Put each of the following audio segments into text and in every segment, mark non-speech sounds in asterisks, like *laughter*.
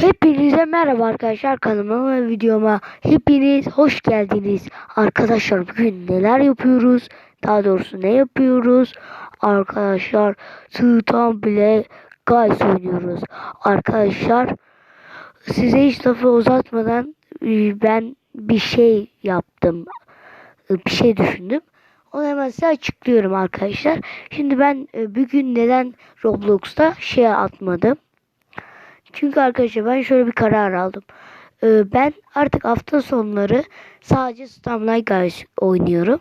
Hepinize merhaba arkadaşlar kanalıma videoma hepiniz hoş geldiniz. Arkadaşlar bugün neler yapıyoruz? Daha doğrusu ne yapıyoruz? Arkadaşlar Sultan bile Guys oynuyoruz. Arkadaşlar size hiç lafı uzatmadan e, ben bir şey yaptım. E, Bir şey düşündüm. Onu hemen size açıklıyorum arkadaşlar. Şimdi ben e, bugün neden Roblox'ta şey atmadım? Çünkü arkadaşlar ben şöyle bir karar aldım. Ee, ben artık hafta sonları sadece Stamlight Guys oynuyorum.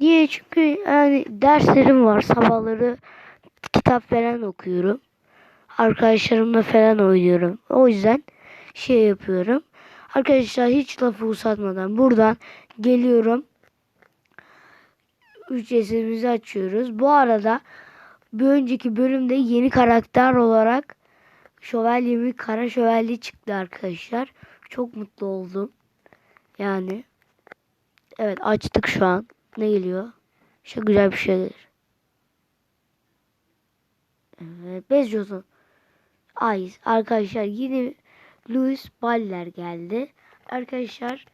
Niye? Çünkü yani derslerim var. Sabahları kitap falan okuyorum. Arkadaşlarımla falan oynuyorum. O yüzden şey yapıyorum. Arkadaşlar hiç lafı uzatmadan buradan geliyorum. Ücretsizimizi açıyoruz. Bu arada bir önceki bölümde yeni karakter olarak Şövalyemi kara şövalye çıktı arkadaşlar. Çok mutlu oldum. Yani. Evet açtık şu an. Ne geliyor? Çok güzel bir şey gelir. Evet. Bezos'un. Ay arkadaşlar yine Louis Baller geldi. Arkadaşlar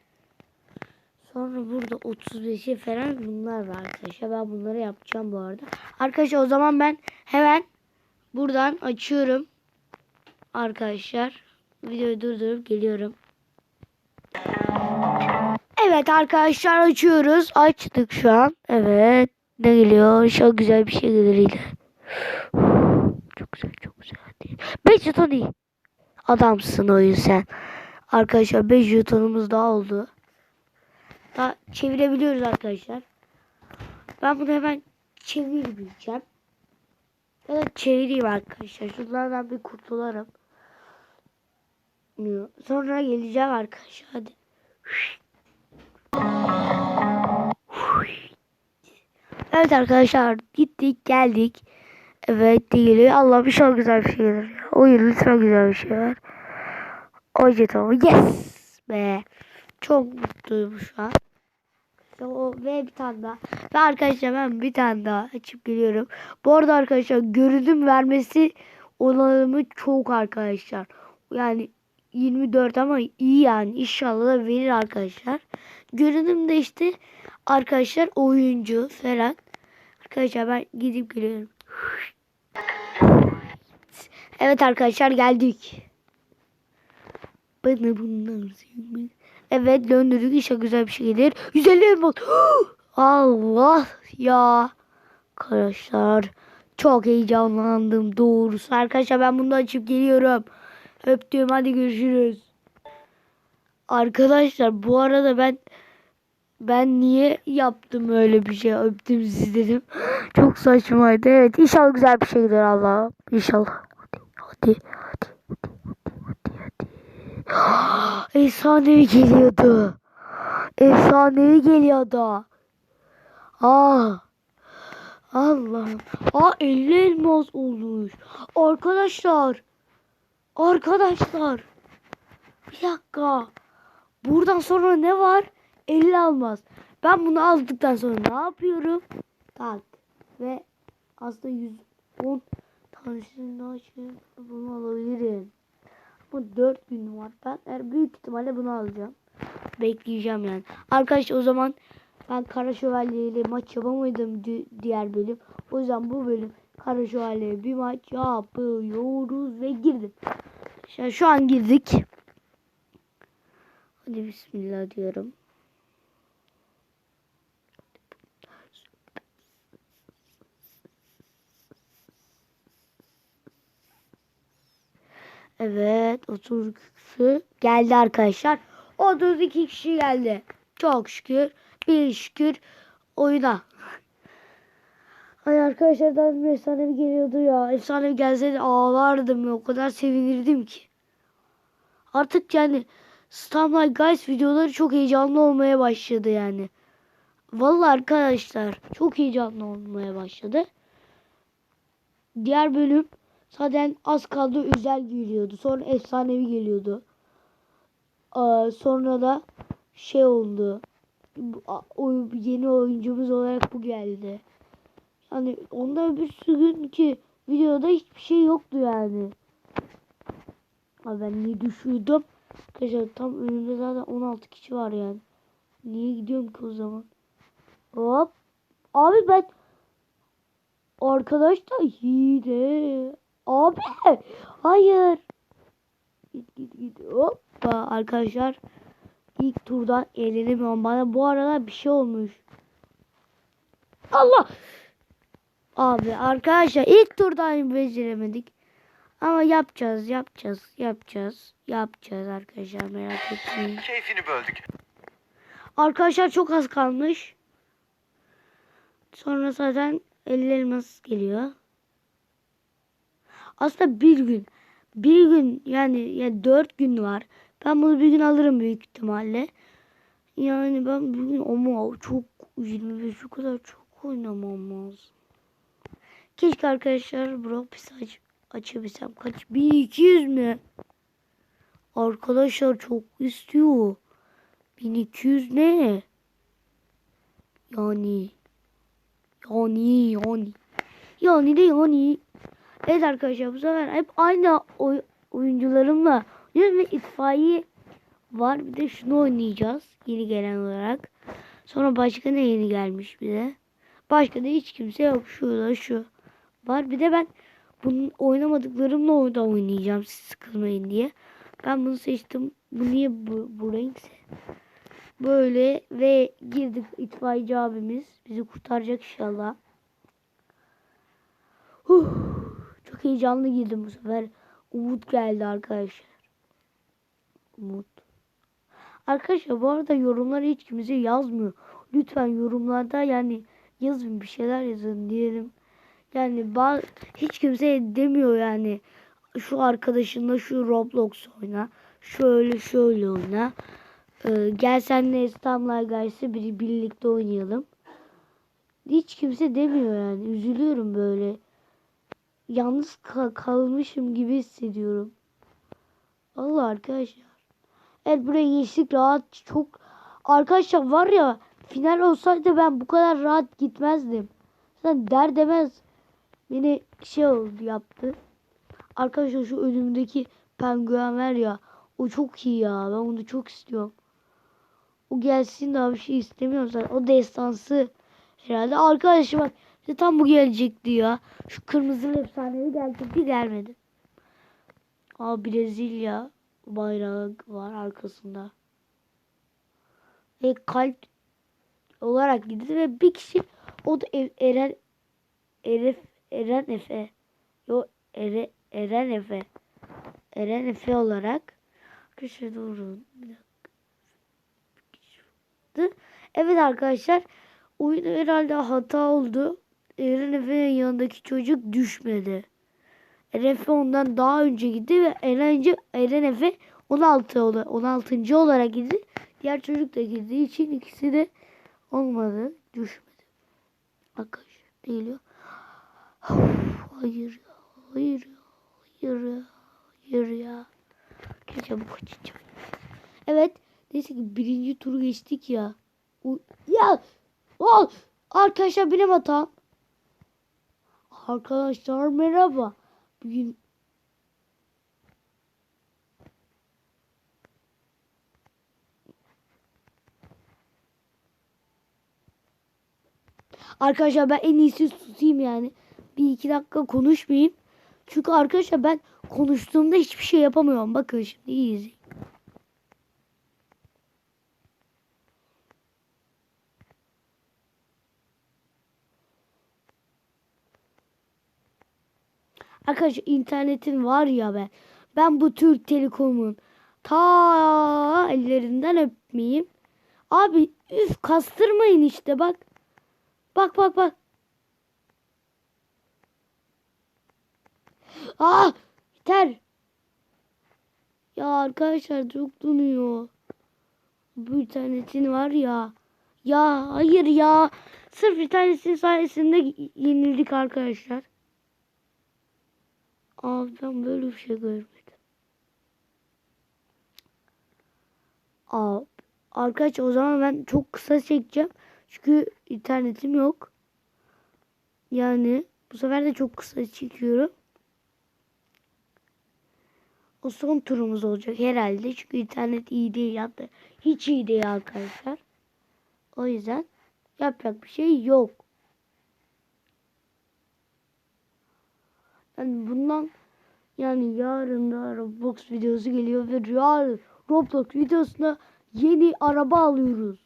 sonra burada 35'e falan bunlar var arkadaşlar. Ben bunları yapacağım bu arada. Arkadaşlar o zaman ben hemen buradan açıyorum arkadaşlar. Videoyu durdurup geliyorum. Evet arkadaşlar açıyoruz. Açtık şu an. Evet. Ne geliyor? Çok güzel bir şey gelir yine. Çok güzel çok güzel. 5 jeton iyi. Adamsın oyun sen. Arkadaşlar 5 jetonumuz daha oldu. Daha çevirebiliyoruz arkadaşlar. Ben bunu hemen çevirmeyeceğim. Ya da çevireyim arkadaşlar. Şunlardan bir kurtularım. Sonra geleceğim arkadaşlar. Hadi. Evet arkadaşlar gittik geldik. Evet değil. Allah'ım çok güzel bir şey gelir. Oyun lütfen güzel bir şey ver. O jeton. Yes be. Çok mutluyum şu an. O, ve bir tane daha. Ve arkadaşlar ben bir tane daha açıp geliyorum. Bu arada arkadaşlar görünüm vermesi olanımı çok arkadaşlar. Yani 24 ama iyi yani inşallah da verir arkadaşlar. Görünüm de işte arkadaşlar oyuncu falan. Arkadaşlar ben gidip geliyorum. Evet arkadaşlar geldik. Bana sevmez. Evet döndürdük inşallah güzel bir şey gelir. 150 elmas. *gasps* Allah ya. Arkadaşlar çok heyecanlandım doğrusu. Arkadaşlar ben bunu açıp geliyorum. Öptüm hadi görüşürüz. Arkadaşlar bu arada ben ben niye yaptım öyle bir şey öptüm siz dedim. *gasps* Çok saçmaydı. Evet inşallah güzel bir şey gelir Allah'ım. İnşallah. Hadi hadi hadi hadi hadi. hadi. *gasps* Efsanevi geliyordu. Efsanevi geliyordu. Ah. Allah'ım. Aa 50 elmas olmuş. Arkadaşlar. Arkadaşlar. Bir dakika. Buradan sonra ne var? 50 almaz. Ben bunu aldıktan sonra ne yapıyorum? Tak. Ve aslında 110 tanesini daha şey bunu alabilirim. Ama 4 gün var. Ben er büyük ihtimalle bunu alacağım. Bekleyeceğim yani. Arkadaşlar o zaman ben Kara Şövalye ile maç yapamadım di- diğer bölüm. O yüzden bu bölüm Kara Şövalye bir maç yapıyoruz ve girdim. Şu, şu an girdik. Hadi bismillah diyorum. Evet 32 kişi geldi arkadaşlar. 32 kişi geldi. Çok şükür. Bir şükür oyuna. Ay arkadaşlar daha bir efsanevi geliyordu ya. Efsanevi gelseydi ağlardım ya. O kadar sevinirdim ki. Artık yani Starlight Guys videoları çok heyecanlı olmaya başladı yani. Vallahi arkadaşlar çok heyecanlı olmaya başladı. Diğer bölüm zaten az kaldı özel geliyordu. Sonra efsanevi geliyordu. Aa, sonra da şey oldu. O yeni oyuncumuz olarak bu geldi. Yani onda bir gün ki videoda hiçbir şey yoktu yani. Abi ben niye düşürdüm? Arkadaşlar tam önümde zaten 16 kişi var yani. Niye gidiyorum ki o zaman? Hop. Abi ben Arkadaşlar hile. Abi hayır. Git git git. Hoppa arkadaşlar. ilk turdan eğlenemiyorum. Bana bu aralar bir şey olmuş. Allah. Abi arkadaşlar ilk turdan beceremedik. Ama yapacağız, yapacağız, yapacağız, yapacağız arkadaşlar merak etmeyin. Keyfini böldük. Arkadaşlar çok az kalmış. Sonra zaten 50 elmas geliyor. Aslında bir gün. Bir gün yani, yani 4 gün var. Ben bunu bir gün alırım büyük ihtimalle. Yani ben bugün ama çok 25 o kadar çok oynamam lazım. Keşke arkadaşlar Brofis aç, açabilsem. Kaç? 1200 mi? Arkadaşlar çok istiyor. 1200 ne? Yani. Yani yani. Yani de yani. Evet arkadaşlar bu sefer hep aynı oy oyuncularımla ve itfaiye var. Bir de şunu oynayacağız yeni gelen olarak. Sonra başka ne yeni gelmiş bize. Başka da hiç kimse yok. Şurada şu var. Bir de ben bunun oynamadıklarımla da oynayacağım siz sıkılmayın diye. Ben bunu seçtim. Bu niye bu, bu renkse? Böyle ve girdik itfaiyeci abimiz. Bizi kurtaracak inşallah. Huh, çok heyecanlı girdim bu sefer. Umut geldi arkadaşlar. Umut. Arkadaşlar bu arada yorumlara hiç kimse yazmıyor. Lütfen yorumlarda yani yazın bir şeyler yazın diyelim. Yani bazı, hiç kimse demiyor yani şu arkadaşınla şu Roblox oyna. Şöyle şöyle oyna. Ee, gel senle İstanbul Guys'ı bir birlikte oynayalım. Hiç kimse demiyor yani. Üzülüyorum böyle. Yalnız ka- kalmışım gibi hissediyorum. Allah arkadaşlar. Evet buraya geçtik rahat çok. Arkadaşlar var ya final olsaydı ben bu kadar rahat gitmezdim. Sen der demez beni şey oldu yaptı. Arkadaşlar şu önümdeki penguen var ya o çok iyi ya ben onu çok istiyorum. O gelsin daha bir şey istemiyorum zaten. O destansı herhalde. Arkadaşlar bak işte tam bu gelecekti ya. Şu kırmızı efsanevi gelecekti gelmedi. Aa Brezilya bayrağı var arkasında. Ve kalp olarak gitti ve bir kişi o da Eren Eref Eren Efe. Yo Ere, Eren Efe. Eren Efe olarak. Bir dakika. Evet arkadaşlar. Oyun herhalde hata oldu. Eren Efe'nin yanındaki çocuk düşmedi. Eren Efe ondan daha önce gitti ve Eren, Eren Efe 16, ola- 16. olarak gitti. Diğer çocuk da girdiği için ikisi de olmadı. Düşmedi. Arkadaşlar geliyor? Hayır ya. Hayır ya. Hayır ya. Hayır ya. Bu kaçıncı? Evet. Neyse ki birinci turu geçtik ya. U ya. Ol. Arkadaşlar benim hatam. Arkadaşlar merhaba. Bugün Arkadaşlar ben en iyisi susayım yani. Bir iki dakika konuşmayayım. Çünkü arkadaşlar ben konuştuğumda hiçbir şey yapamıyorum. Bakın şimdi iyi izleyin. Arkadaşlar internetim var ya ben. Ben bu Türk Telekom'un ta ellerinden öpmeyeyim. Abi üf kastırmayın işte bak. Bak bak bak. Ah yeter. Ya arkadaşlar çok donuyor. Bu internetin var ya. Ya hayır ya. Sırf internetin sayesinde yenildik arkadaşlar. Abi ben böyle bir şey görmedim. Abi arkadaşlar o zaman ben çok kısa çekeceğim. Çünkü internetim yok. Yani bu sefer de çok kısa çekiyorum. O son turumuz olacak herhalde. Çünkü internet iyi değil hatta hiç iyi değil arkadaşlar. O yüzden yapacak bir şey yok. Yani bundan yani yarın da Roblox videosu geliyor ve yarın Roblox videosunda yeni araba alıyoruz.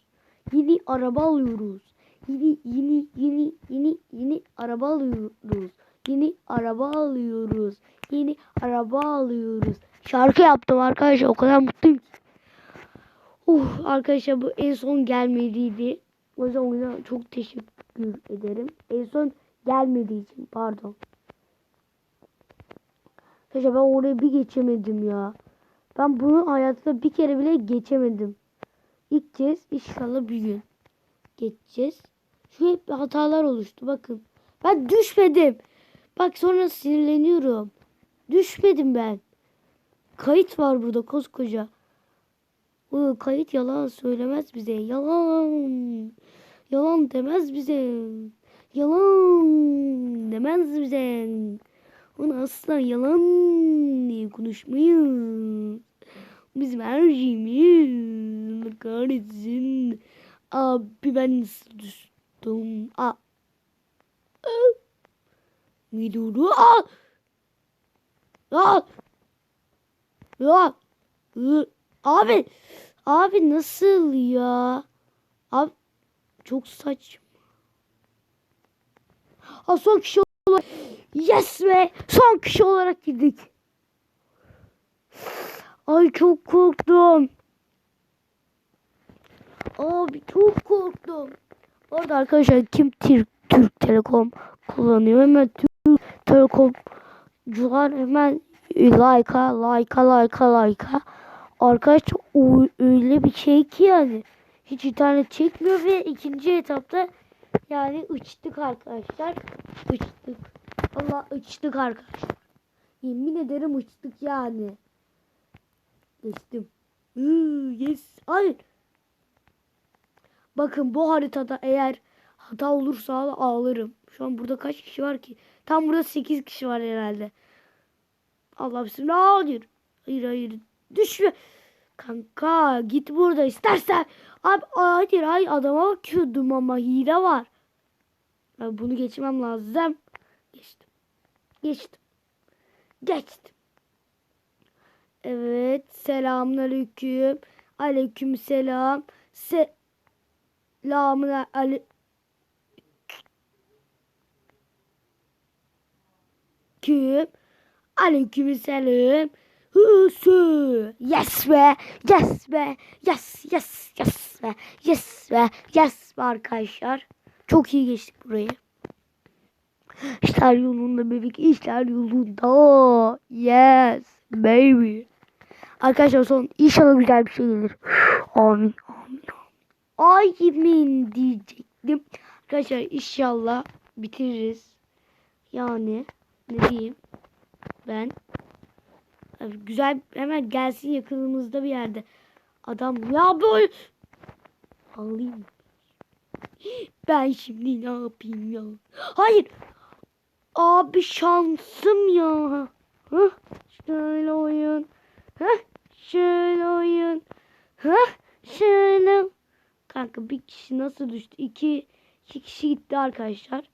Yeni araba alıyoruz. Yeni yeni yeni yeni yeni araba alıyoruz. Yeni araba alıyoruz. Yeni araba alıyoruz. Şarkı yaptım arkadaşlar. O kadar mutluyum ki. Uh, arkadaşlar bu en son gelmediydi. O yüzden o yüzden çok teşekkür ederim. En son gelmediği için pardon. Arkadaşlar ben oraya bir geçemedim ya. Ben bunu hayatımda bir kere bile geçemedim. İlk kez inşallah bir gün geçeceğiz. Şu hep hatalar oluştu bakın. Ben düşmedim. Bak sonra sinirleniyorum. Düşmedim ben. Kayıt var burada koskoca. O kayıt yalan söylemez bize. Yalan. Yalan demez bize. Yalan demez bize. Onu asla yalan diye konuşmayız. Bizim her şeyimiz. Kahretsin. Abi ben nasıl düştüm? Aa. Gidiyorum. Aa. Aa. Aa. Abi. Abi nasıl ya? Abi çok saçma. Ha son kişi olarak yes be son kişi olarak girdik. Ay çok korktum. Abi çok korktum. Orada arkadaşlar kim Türk, Türk Telekom kullanıyor hemen Türk Telekomcular hemen like'a like'a like'a like'a Arkadaşlar öyle bir şey ki yani hiç internet çekmiyor ve ikinci etapta yani uçtuk arkadaşlar. Uçtuk. Allah uçtuk arkadaşlar. Yemin ederim uçtuk yani. Geçtim. Hıı, yes. Hayır. Bakın bu haritada eğer hata olursa ağlarım. Şu an burada kaç kişi var ki? Tam burada 8 kişi var herhalde. Allah bismillah. Hayır. Hayır hayır. Düşme. Kanka git burada istersen. Abi hayır hayır adama bakıyordum ama hile var. Abi bunu geçmem lazım. Geçtim. Geçtim. Geçtim. Evet. Selamünaleyküm. Aleyküm selam. Se Selamun aleyküm. Aleyküm selam. Hüsü. Yes be. Yes be. Yes yes yes be. Yes be. Yes be arkadaşlar. Çok iyi geçtik burayı. İşler yolunda bebek. işler yolunda. Yes baby. Arkadaşlar son inşallah güzel bir şey gelir. Amin amin. Ay yemin diyecektim. Arkadaşlar inşallah bitiririz. Yani ne diyeyim ben güzel hemen gelsin yakınımızda bir yerde. Adam ya böyle alayım. Ben şimdi ne yapayım ya? Hayır. Abi şansım ya. Hah, şöyle oyun. Hah, şöyle oyun. Hah, şöyle. Kanka bir kişi nasıl düştü? İki, iki kişi gitti arkadaşlar.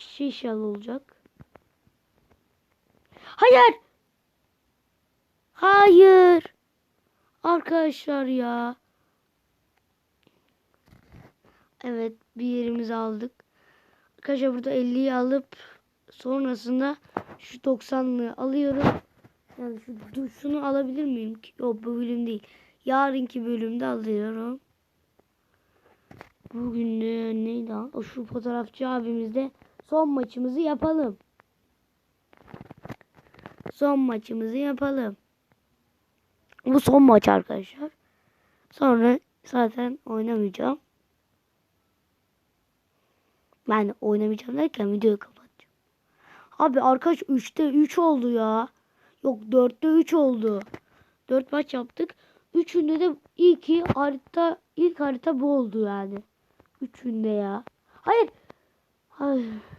Kişi inşallah olacak. Hayır. Hayır. Arkadaşlar ya. Evet bir yerimizi aldık. Arkadaşlar burada 50'yi alıp sonrasında şu 90'lığı alıyorum. Yani şu şunu alabilir miyim? Yok bu bölüm değil. Yarınki bölümde alıyorum. Bugün de neydi? O şu fotoğrafçı abimizde son maçımızı yapalım. Son maçımızı yapalım. Bu son maç arkadaşlar. Sonra zaten oynamayacağım. Ben oynamayacağım derken videoyu kapatacağım. Abi arkadaş 3'te 3 oldu ya. Yok 4'te 3 oldu. 4 maç yaptık. Üçünde de ilk harita ilk harita bu oldu yani. Üçünde ya. Hayır. Hayır.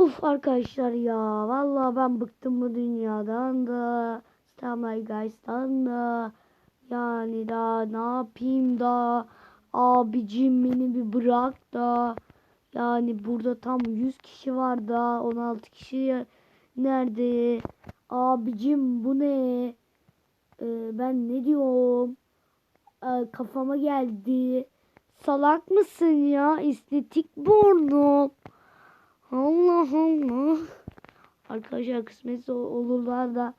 Of arkadaşlar ya. Vallahi ben bıktım bu dünyadan da. Stamay Guys'tan da. Yani daha ne yapayım da. Abicim beni bir bırak da. Yani burada tam 100 kişi var da. 16 kişi nerede? Abicim bu ne? Ee, ben ne diyorum? Ee, kafama geldi. Salak mısın ya? Estetik burnum. Allah Allah. Arkadaşlar kısmetse olurlar da.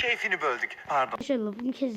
Keyfini böldük. Pardon. Arkadaşlar lafını kes.